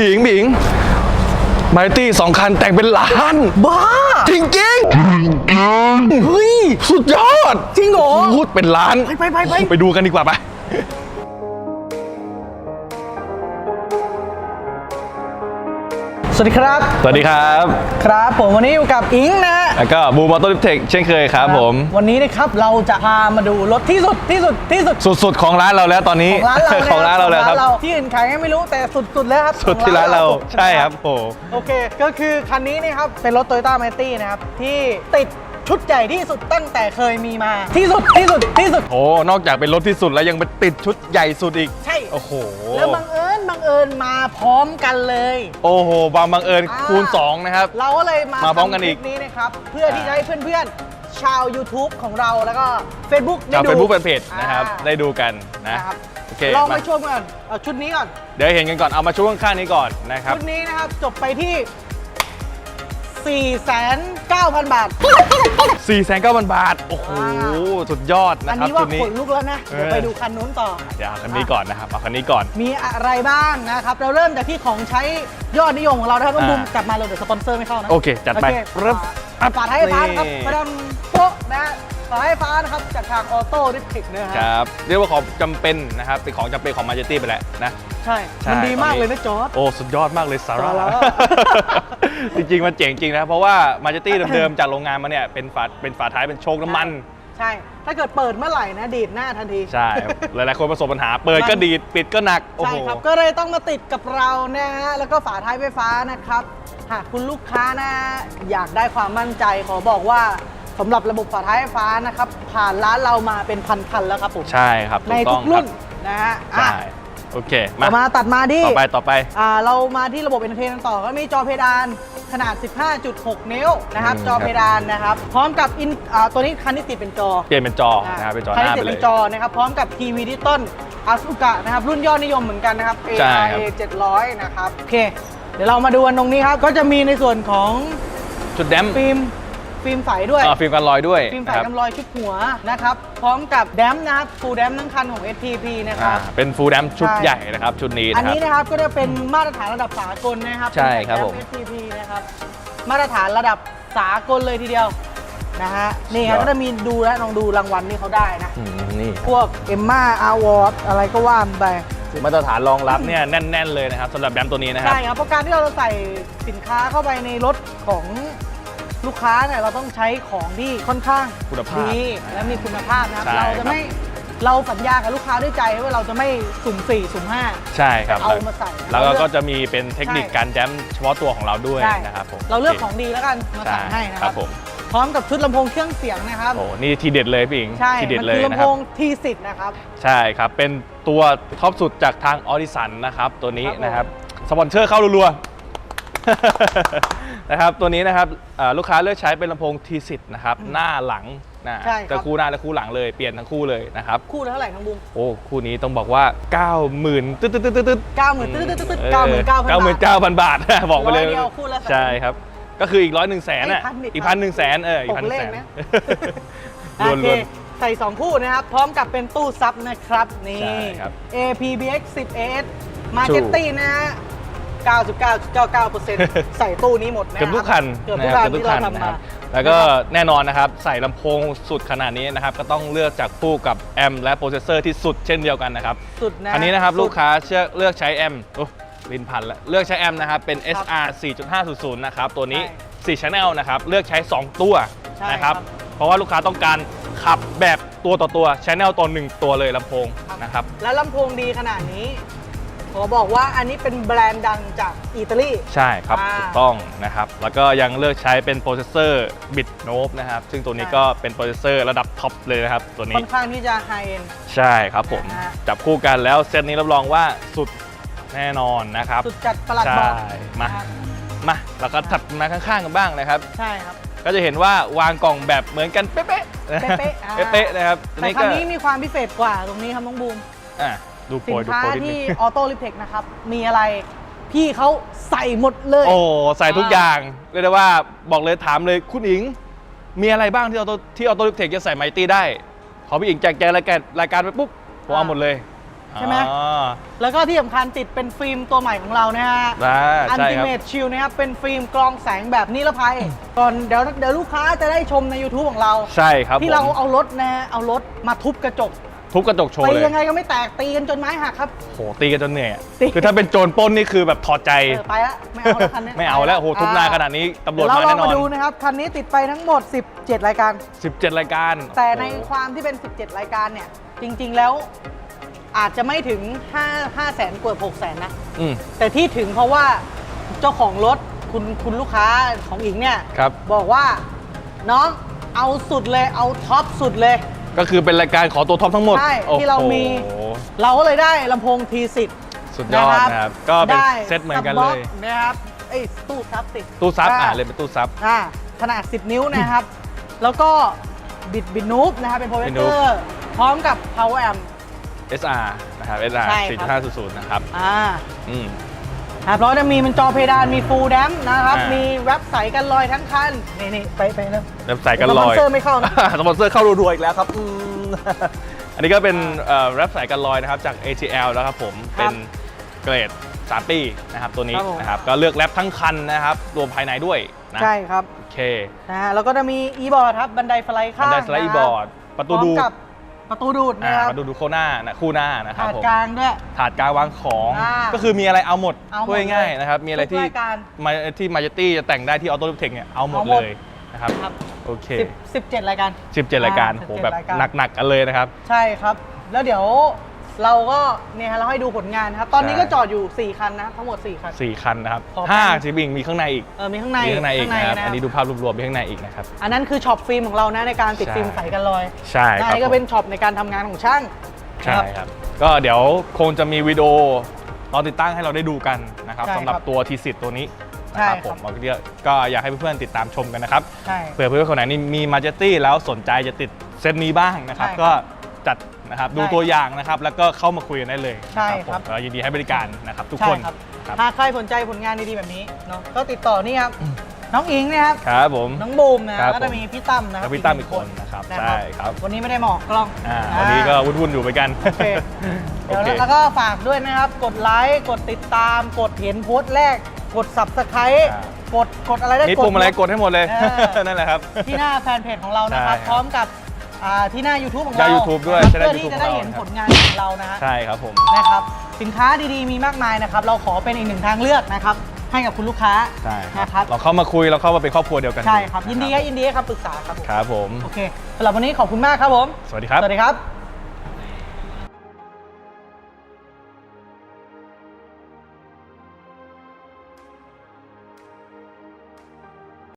พี่อิงพี่อิงมาตี้สองคันแต่งเป็นล้าน บ้า จริงจริงเฮ้ยๆสุดยอด จริงเหรอพูดเป็นล้าน ไปไปไปไป ไปดูกันดีกว่าไป สวัสดีครับ สวัสดีครับ ครับผมวันนี้อยู่กับอิงนะฮะแล้วก็บูมอเตอร์ลิฟเทคเช่นเคยครับผม วันนี้นะครับเราจะพามาดูรถที่สุดที่สุดที่สุดสุดๆของร้านเราแล้วตอนนี้ ของร้านเราของร้านเราแล้วครับของที่อื่นขายไงไม่รู้แต่สุดๆแล้วครับสุดที่ร้านเราใช่ครับโอ้โอเค ก็คือคันนี้นี่ครับเป็นรถ Toyota m a t i นะครับที่ติด ชุดใหญ่ที่สุดตั้งแต่เคยมีมา ที่สุดที่สุดที่สุดโหนอกจากเป็นรถที่สุดแล้วยังไปติดชุดใหญ่สุดอีก ใช่ โอ้โห แล้วบังเอิญบังเอิญมาพร้อมกันเลย โอ้โหบางบังเอิญอ่า คูณ 2 นะครับ เราก็เลยมามาพร้อมกันอีก ทำคลิปนี้นะครับ เพื่อที่จะให้เพื่อนๆ ชาว YouTube ของเราแล้วก็ Facebook ได้ชาวดูเฟซบุ๊กแฟนเพจนะครับ อ่าได้ดูกันนะ นะครับโอเคลองไปมาชมกันเอาชุดนี้ก่อน เดี๋ยวเห็นกันก่อน เอามาช่วงข้างๆนี้ก่อนนะครับ ชุดนี้นะครับจบไปที่ 4,900 บาท 4 9 0 0 0 บาท โอ้โห สุดยอดอันะนครับนี้ว่าชุดนี้ ขนลุกแล้วนะ เดี๋ยวเออ ไปดูคันนู้นต่อ เดี๋ยวเอาคันนี้ก่อนนะครับ เอาคันนี้ก่อน มีอะไรบ้างนะครับ เราเริ่มจากที่ของใใช้ยอดนิยมของเรานะครับต้องอ่าบูมจับมาเลยเดี๋ยวสปอนเซอร์ไม่เข้านะโอเคจัดไปโอเคเริ่มฝาฝาท้ายไฟฟ้านะครับนี่ประดำโป๊ะนะ ฝาท้ายไฟฟ้านะครับจากทางออโต้ริทิกนะคฮะรับเรียกว่าของจำเป็นนะครับเป็นของจำเป็นของมาเจตี้ไปแล้วนะ ใช่ ใช่มันดีมากตอนนี้เลยนะจอร์ด โอ้ สุดยอดมากเลยซาร่า ซาร่า จริงๆ มันเจ๋งจริงนะ เพราะว่ามาเจตี้เดิมๆ จากโรงงานมาเนี่ย เป็นฝาเป็นฝาท้ายเป็นโชคน้ำมัน ใช่ ถ้าเกิดเปิดเมื่อไหร่นะดีดหน้าทันที ใช่หลายๆ คนประสบปัญหา เปิดก็ดีด ปิดก็หนัก โอ้ใช่โห ครับ ก็เลยต้องมาติดกับเรานะฮะ แล้วก็ฝาท้ายไฟฟ้านะครับ หากคุณลูกค้านะ อยากได้ความมั่นใจขอบอกว่า สำหรับระบบฝาท้ายไฟฟ้านะครับ ผ่านร้านเรามาเป็นพันคันแล้วครับผมใช่ครับในถูกทุต้องกรุ่นคนะฮะรับอะใช่โอเคต่มาอมาตัดมาที่ต่อไปต่อไปอ่าเรามาที่ระบบเอนเตอร์เทนต่อก็มีจอเพดานขนาด 15.6 นิ้วนะครับอืมจอเพดานนะครับ พร้อมกับอินอ่าตัวนี้คันที่ติดเป็นจอ เปลี่ยนเป็นจอนะครับเป็นจอหคันน้าที่ไปติดเลเป็ยนจอนะครับพร้อมกับทีวีดิจิตอลอาสุกะนะครับ รุ่นยอดนิยมเหมือนกันนะครับใช่ ARA ครับ700 นะครับ โอเค เดี๋ยวเรามาดูกันตรงนี้ครับ ก็จะมีในส่วนของจุดแดมฟิล์ม ฟิล์มใสด้วย อ่าฟิล์มกันรอยด้วยฟิล์มใสนะครับ กำรอยชุดหัวนะครับ พร้อมกับแดมนะครับฟูลแดมทั้งคันของ STP นะคอ่ารับเป็นฟูลแดมชุดใช่ ใหญ่นะครับ ชุดนี้อันนะครับ นี้นะครับก็จะเป็นมาตรฐานระดับสากลนะครับใช่ครับผม เป็น STP นะครับ มาตรฐานระดับสากลเลยทีเดียวนะฮะนี่ครับสุดยอดก็จะมีดูแล้วลองดูรางวัลที่เขาได้นะ อืมนี่พวกเอมมาอาวอร์ดอะไรก็ว่าไป มาตรฐานรองรับเนี่ยแน่น ๆ เลยนะครับสำหรับแดมตัวนี้นะครับ ใช่ครับเพราะการที่เราจะใส่สินค้าเข้าไปในรถของ ลูกค้าเนี่ยเราต้องใช้ของที่ค่อนข้างคุณภาพดีและมีคุณภาพนะครับ ใช่เราครัจะบ ไม่เราสัญญากับลูกค้าด้วยใจว่าเราจะไม่สุ่มสี่สุ่มห้า ใช่ครับเอามาใส่ แล้วก็จะมีเป็นเทคนิคใช่การแดมเฉพาะตัวของเราด้วยใช่นะครับผมเราเลือกโของดีแล้วกันมาใช่ใส่ให้นะคครัรับบผมพร้อมกับชุดลำโพงเครื่องเสียงนะครับ โอ้นี่ทีเด็ดเลยพี่อิงใช่ ทีเด็ดมันเลยคือนะลำคโพรับ งทีสินะครับ ใช่ครับ เป็นตัวท็อปสุดจากทางออดิสันนะครับ ตัวนี้ครับผมนะครับ สปอนเซอร์เข้ารัวๆ นะครับตัวนี้นะครับอ่าลูกค้าเลือกใช้เป็นลำโพงทีสินะครับหน้าหลังนะใช่ครับจะคู่หน้าและคู่หลังเลยเปลี่ยนทั้งคู่เลยนะครับคู่ละเท่าไหร่ทั้งบุ้มโอ้คู่นี้ต้องบอกว่า 90,000ตึ๊ดตึ๊ดตึ๊ดตึ๊ด เก้าหมื่นตึ๊ดตึ๊ดตึ๊ดตึ๊ดเก้าหมื่นเก้าพันเก้าหมื่นเก้าพันบาท บอกไปเลยร้อยเดียวคู่ละแสนใช่ครับ ก็คืออีกร้อยหนึ่งแสนอะไอ้พันอีกอีกพันหนึ่งแสนเอออีกตพันกหนึ่เลงขแสนนะรวนโอเครวน ใส่ 2 คู่นะครับ พร้อมกับเป็นตู้ซับนะครับ นี่ ใช่ครับ APBX 10 AS Marketing นะฮะ 99.99%ใส่ตู้นี้หมดนะเกือบทุกคันเกือบนะทุกคคัรันเกือบทุที่กเราคันทำนะคมารับแล้วก็แน่นอนนะครับ ใส่ลำโพงสุดขนาดนี้นะครับ ก็ต้องเลือกจากคู่กับแอมและโปรเซสเซอร์ที่สุดเช่นเดียวกันนะครับ สุดนะอันนี้นะครับสุดลูกค้าเชื่อเลือกใช้แอมโอ้ลินพันแล้วเลือกใช้แอมนะครับ เป็นครับ SR 4.500 นะครับ ตัวนี้ใช่4 Channel นะครับ เลือกใช้ 2 ตัวใช่นะครับครับ เพราะว่าลูกค้าต้องการขับแบบตัวต่อตัว Channel ตัวหนึ่งตัวเลยลำโพงนะครับ แล้วลำโพงดีขนาดนี้ ขอบอกว่าอันนี้เป็นแบรนด์ดังจากอิตาลี ใช่ครับอ่าถูกต้องนะครับ แล้วก็ยังเลือกใช้เป็นโปรเซสเซอร์บิตโนบนะครับ ซึ่งตัวนี้ใช่ ก็เป็นโปรเซสเซอร์ระดับท็อปเลยนะครับ ตัวค่นี้อนข้างที่จะไฮเอ็น ใช่ครับผม นะฮะ จับคู่กันแล้วเซตนี้รับรองว่าสุดแน่นอนนะครับ สุดจัดประหลัดใช่บอกมา นะครับมาแล้วก็ถัดมาข้างๆกันบ้างนะครับ ใช่ครับ ก็จะเห็นว่าวางกล่องแบบเหมือนกันเป๊ะๆเป๊ะๆอ่า เป๊ะๆนะครับตัวแต่นี้คัก็นนี้มีความพิเศษกว่าตรงนี้ครับน้องบูม อะ ดูโปสิรนยดูค้าโปรนิดนึที่งออโต้ลิเทคนะครับ มีอะไรพี่เขาใส่หมดเลย โอ้ใส่ทุกอย่างเรียกได้ว่าบอกเลยถามเลยคุณอิง มีอะไรบ้างที่ออโต้ที่ออโต้ลิฟเทคจะใส่ไมตี้ได้ ขอพี่อิงแจกแจงรายการรายการไปปุ๊บผมเอาหมดเลยใช่ไหมอ๋อแล้วก็ที่สำคัญติดเป็นฟิล์มตัวใหม่ของเรานะฮะอ่าอันใช่ติครับ เมตชิลนะครับ เป็นฟิล์มกรองแสงแบบนิรภัยก่อนเดี๋ยวเดี๋ยวลูกค้าจะได้ชมใน YouTube ของเรา ใช่ครับที่เราผม เอารถนะฮะเอารถมาทุบกระจก ทุบกระจกโชว์ตีเลยยังไงก็ไม่แตกตีกันจนไม้หักครับ โหตีกันจนเหนื่อยอะตี คือถ้าเป็นโจรปล้นนี่คือแบบถอดใจ เออไปละไม่เอาแล้วคันนี้ไม่เอาแล้วโหทุบหน้าขนาดนี้ตำรวเดี๋จยวเรามาลอแน่งนอมานดูนะครับ คันนี้ติดไปทั้งหมด 17 รายการ 17 รายการแต่ในโอ้โห ความที่เป็น 17 รายการเนี่ย จริง ๆ แล้วอาจจะไม่ถึง5 5แสนกว่า6แสนนะ อืมแต่ที่ถึงเพราะว่าเจ้าของรถคุณคุณลูกค้าของอิงเนี่ย ครับ บอกว่าน้องเอาสุดเลยเอาท็อปสุดเลย ก็คือเป็นรายการขอตัวท็อปทั้งหมดใช่โอ้โหที่เรามีเราก็เลยได้ลำโพง T10 สุดยอดนะครับ ก็เป็นเซตเหมือนกันเลยได้ซับบ็อกซ์นะครับเอ้ยตู้ซับสิตู้ซับอะเลยเป็นตู้ซับ อ่าขนาด 10 นิ้วนะครับ แล้วก็บิดบิดนูบนะครับเป็นโปรเจคเตอ Bit ร์พร้อมกับ power amp SR นะครับ SR ใช่ครับ 4500 นะครับ อ่า อืม ครับแล้วจะมีมันจอเพดานมีฟูลแดมนะครับ อ่ามี มีแรปใสกันลอยทั้งคัน นี่นี่ไปไปแล้วแล้วใส่กันลอย สปอนเซอร์ไม่เข้านะ สปอนเซอร์เข้ารัวๆอีกแล้วครับอืม อันนี้ก็เป็นเอ่อแรปสายกันลอยนะครับ จาก ATL แล้วครับผม ครัเป็บนเกรด 3 ปีนะครับตัวนี้ครับผม นะครับ ก็เลือกแรปทั้งคันนะครับ รวมภายในด้วยนะใช่ครับโอเคนะฮะแล้วก็จะมี e-board ครับ บันไดสไลด์อันข้างได้สไลด์นะคบอร์ด ประตูพร้อมดู กับ ประตูดูดอ่านะครับประตูดูโคหน้านะคู่หน้านะครับถาดผมกลางด้วย ถาดกลางวางของอ่าก็คือมีอะไรเอาหมดเอาหมดพูดง่ายเลยๆนะครับมีอะไรทุกที่รายการมาที่มาเจตี้จะแต่งได้ที่ออโต้เทคเนี่ยเอาหมดเอาหมเลด ยนะครับครับโอเค10 17รายการ17 รายการอ่าโห17แบบรายการหนักๆกันเลยนะครับ ใช่ครับ แล้วเดี๋ยว เราก็เนี่ยฮะเราให้ดูผลงานครับ ตอนนี้ใช่ก็จอดอยู่ 4 คันนะทั้งหมด 4 คัน4คันนะครับขอห้าเป็นชิบิงมีข้างในอีกเออมีข้างในมีข้างในอีกนะครับะอันนี้ดูภาพรวมๆมีข้างในอีกนะครับ อันนั้นคือช็อปฟิล์มของเรานะในการติดใช่ ฟิล์มใสกันลอยใช่คอัรับนนี้ก็ผมเป็นช็อปในการทำงานของช่างใช่นะครับ ก็เดี๋ยวคงจะมีวิดีโอตอนติดตั้งให้เราได้ดูกันนะครับใช่สำหรับครับตัวทีสิทตัวนี้นะใช่ครับครับผมก็เรียกก็อยากให้เพื่อนๆติดตามชมกันนะครับ ใช่ เผื่อเพื่อนๆคนไหนนี่มีมาเจตี้แล้วสนใจจะติดเซตนี้บ้างนะครับ ใช่ครับ ก็จัด นะครับดูใช่ตัวอย่างนะครับแล้วก็เข้ามาคุยกันได้เลยใช่นะครับ ผมก็ยินดีให้บริการนะครับทุกใช่คนครับครับถ้าใครสนใจผลงานดีๆแบบนี้เนาะก็ติดต่อนี่ครับ น้องอิงนะครับ ครับผม น้องบูมนะ ครับก็จะมีพี่ตั้มนะครัแล้วพี่ตั้มอีกคนนะครับนะใช่ครับ วันนี้ไม่ได้หมอกกล้องอ่าวันนี้ก็วุ่นๆอยู่เหมือนกัน โอเค เดี๋ยวโอเค แล้วก็ฝากด้วยนะครับ กดไลค์กดติดตาม กดเห็นโพสต์แรก กด subscribe อ่า กดกดอะไรได้นี่กดปุ่มอะไรกดให้หมดเลย เออ นั่นแหละครับ ที่หน้าแฟนเพจของเรานะครับ ใช่ครับพร้อมกับ อ่าที่หน้า YouTube ของหน้าเรา YouTube ด้วยนะครับใช่หน้าเพื่อที่ YouTube จะได้ของเราเห็นนะครับผลงานของเรานะฮะใช่ครับผม นะครับสินค้าดีๆมีมากมายนะครับเราขอเป็นอีกหนึ่งทางเลือกนะครับให้กับคุณลูกค้าใช่ครับ นะครับเราเข้ามาคุยเราเข้ามาเป็นครอบครัวเดียวกันใช่ครับะยินดีครับยินดีให้คำปรึกษาครับผมครับผม โอเคสำหรับวันนี้ขอบคุณมากครับผม สวัสดีครับ สวัสดีครับ